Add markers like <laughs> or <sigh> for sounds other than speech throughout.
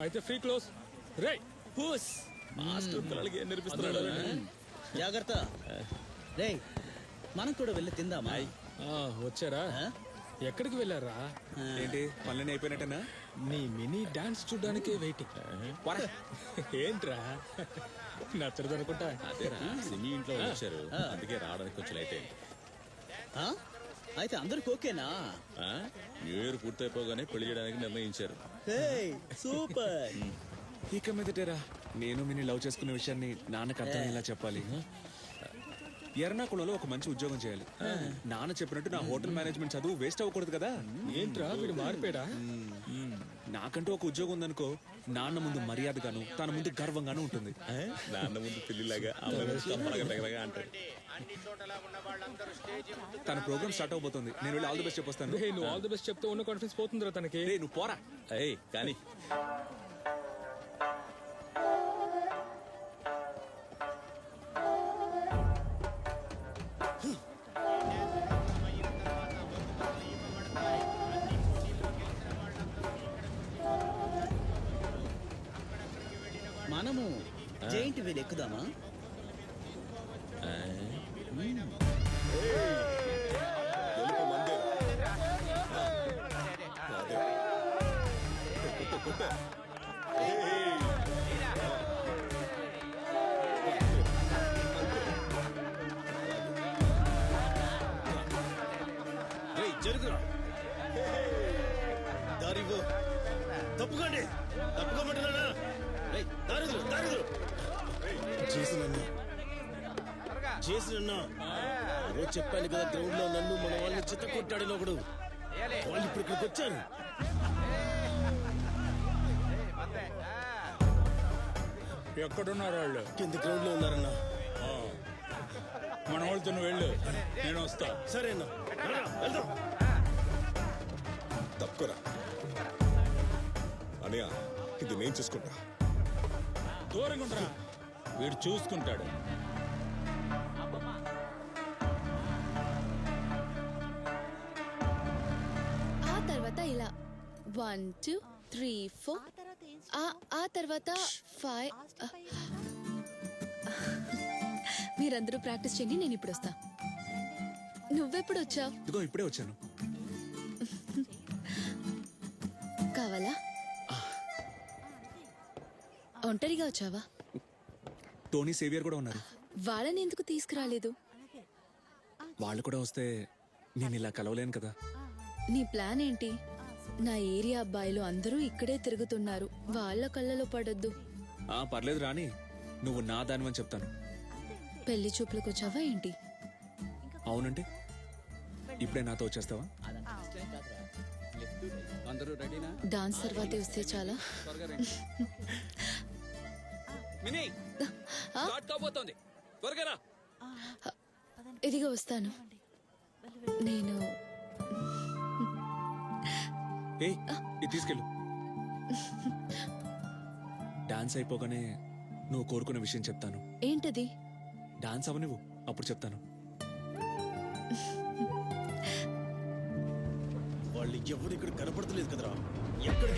అయితే free close రే పూస్ మాస్టర్ పిల్లలకి ఏం నేర్పిస్తున్నాడు జాగ్రత్త. రే మనం కూడా వెళ్ళి తిందామా? ఆ, వచ్చారా? ఆ? ఎక్కడికి వెళ్ళారా? ఏంటి పనులన్నీ అయిపోయినట్టేనా? నీ మినీ డాన్స్ చూడడానికి వెయిటింగ్. ఏంట్రా? నచ్చదు అనుకుంటా అదేరా సిమి ఇంట్లో వచ్చారు. అందుకే రావడానికి కొంచెం లేట్ అయింది. ఆ? అయితే అందరికి ఓకేనా ఆ? న్యూ ఇయర్ పూర్తయిపోగానే పెళ్ళి చేయడానికి నిర్ణయించారు. సూపర్. <laughs> ఇక మీదటేరా నేను మిని లవ్ చేసుకునే విషయాన్ని నాన్నకు అర్థమయ్యేలా చెప్పాలి. ఎర్నాకుళంలో ఒక మంచి ఉద్యోగం చేయాలి. నాన్న చెప్పినట్టు నా హోటల్ మేనేజ్మెంట్ చదువు వేస్ట్ అవ్వకూడదు కదా? ఏంట్రా వీడు మారిపోయాడా? నాకంటూ ఒక ఉద్యోగం ఉందనుకో నాన్న ముందు మర్యాదగాను తన ముందు గర్వంగాను ఉంటుంది? నాన్న ముందు పిల్లిలాగా అంటాడు. తన ప్రోగ్రామ్ స్టార్ట్ అవబోతుంది. నేను వెళ్ళి ఆల్ ది బెస్ట్ చెప్పొస్తాను. నువ్వు ఆల్ ది బెస్ట్ చెప్తే ఉన్న కాన్ఫిడెన్స్ పోతుందిరా తనకి. నువ్వు పోరా. ఏయ్ కానీ జైంట్ వేలు ఎక్కుదామా జరుగురా. దారివ్వు తప్పుకోండి. తప్పుకోమంటున్నానా? రేయ్ దారిదురు చేసినన్నా చేసినన్నా రోజు చెప్పాను కదా గ్రౌండ్లో నన్ను మన వాళ్ళని చిత్త కొట్టాడు ఒకడు వాళ్ళు ఇప్పుడు ఇక్కడికి వచ్చారు. ఎక్కడున్నారు వాళ్ళు? కింద గ్రౌండ్లో ఉన్నారన్నా మన వాళ్ళతో నువ్వు వెళ్ళు. నేను వస్తా. సరే అన్నా. రా, వెళ్దాం. తప్పుకోరా అనయ్య ఇది నేను చూసుకుంటా. దూరంగా ఉండరా. వీడు చూసుకుంటాడు. ఆ తర్వాత ఇలా. One two three four. ఆ ఆ తర్వాత ఫైవ్ మీరందరూ ప్రాక్టీస్ చేయండి నేను ఇప్పుడు వస్తా. నువ్వెప్పుడు వచ్చావు? ఇదిగో ఇప్పుడే వచ్చాను. కావాలా? ఒంటరిగా వచ్చావా? టోనీ సేవియర్ కూడా ఉన్నారు. వాళ్ళని ఎందుకు తీసుకురాలేదు? వాళ్ళు కూడా వస్తే నేను ఇలా కలవలేను కదా. నీ ప్లాన్ ఏంటి? నా ఏరియా అబ్బాయిలు అందరూ ఇక్కడే తిరుగుతున్నారు. వాళ్ళ కళ్ళలో పడొద్దు. ఆ పర్లేదు రాని నువ్వు నా దానివని చెప్తాను. పెళ్ళి చూపులకు వచ్చావా ఏంటి? అవునంటే ఇప్పుడే నాతో వచ్చేస్తావా? అందరూ రెడీనా డాన్స్ తర్వాతే వస్తే చాలా. మినీ ఆ? స్టార్ట్ కాబోతోంది. త్వరగా రా. ఇదిగో వస్తాను. నేను ఏయ్ ఇది తీసుకెళ్ళు. డాన్స్ అయిపోగానే నువ్వు కోరుకునే విషయం చెప్తాను. ఏంటది? డాన్స్ అవనివ్వు అప్పుడు చెప్తాను. వాళ్ళు ఎవరు ఇక్కడ కనపడతలేదు కదరా? ఎక్కడికి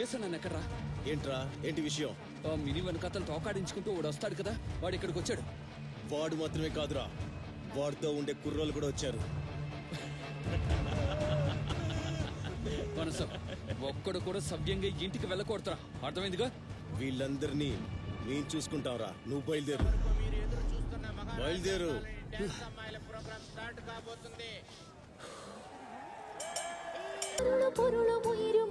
చేశాను నన్ను ఎక్కడ్రా? ఏంట్రా? ఏంటి విషయం? ఆ మినీ వెనకతలు తోకాడించుకుంటూ వాడు వస్తాడు కదా వాడు ఇక్కడికి వచ్చాడు. వాడు మాత్రమే కాదురా. వాడితో ఉండే కుర్రోళ్ళు కూడా వచ్చారు. మనసు ఒక్కడు కూడా సవ్యంగా ఇంటికి వెళ్ళకూడదురా. అర్థమైందిగా? వీళ్ళందరినీ నేను చూసుకుంటాంరా. నువ్వు బయలుదేరు. బయలుదేరు. ഇരുളും പൊരുളും ഉയരും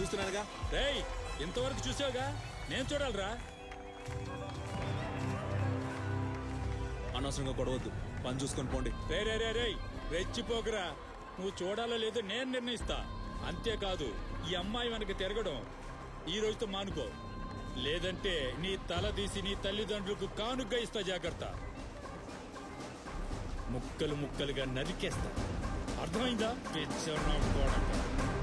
చూస్తున్నానుగా. రేయ్ ఎంతవరకు చూసావుగా? నేను చూడాలరా. అనవసరంగా గొడవద్దు. పని చూసుకొని పోండి. రే రే రే రెచ్చిపోకురా. నువ్వు చూడాలో లేదో నేను నిర్ణయిస్తా. అంతేకాదు ఈ అమ్మాయి వెనక తిరగడం ఈ రోజుతో మానుకో. లేదంటే నీ తల తీసి నీ తల్లిదండ్రులకు కానుగ్గా ఇస్తా జాగ్రత్త. ముక్కలు ముక్కలుగా నరికేస్తా. అర్థమైందా? పిచ్చర్నా కొడక.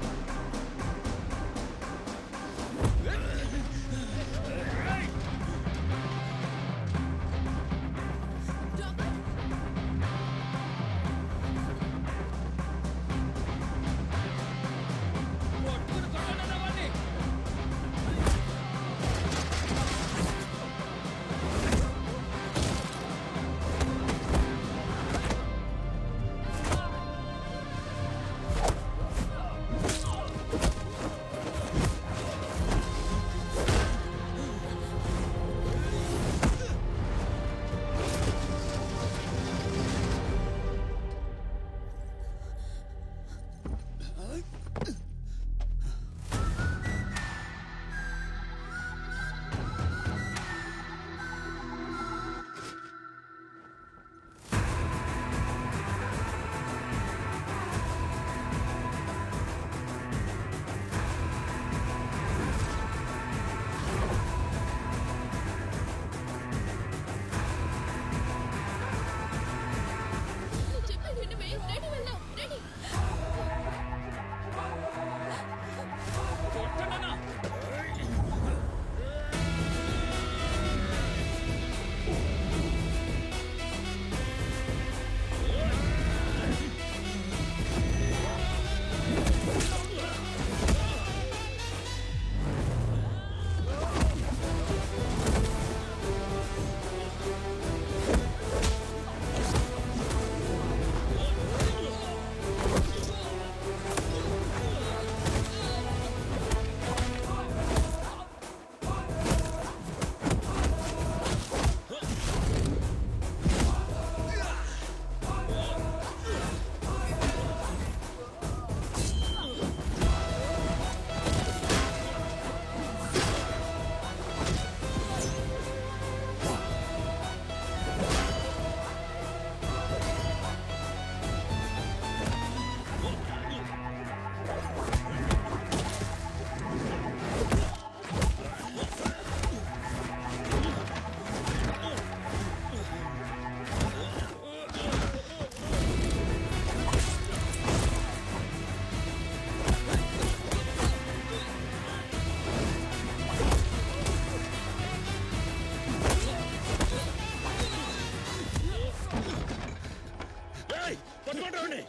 పట్టుకోండి.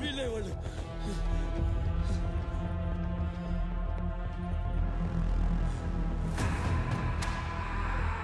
వీళ్ళే వాళ్ళు.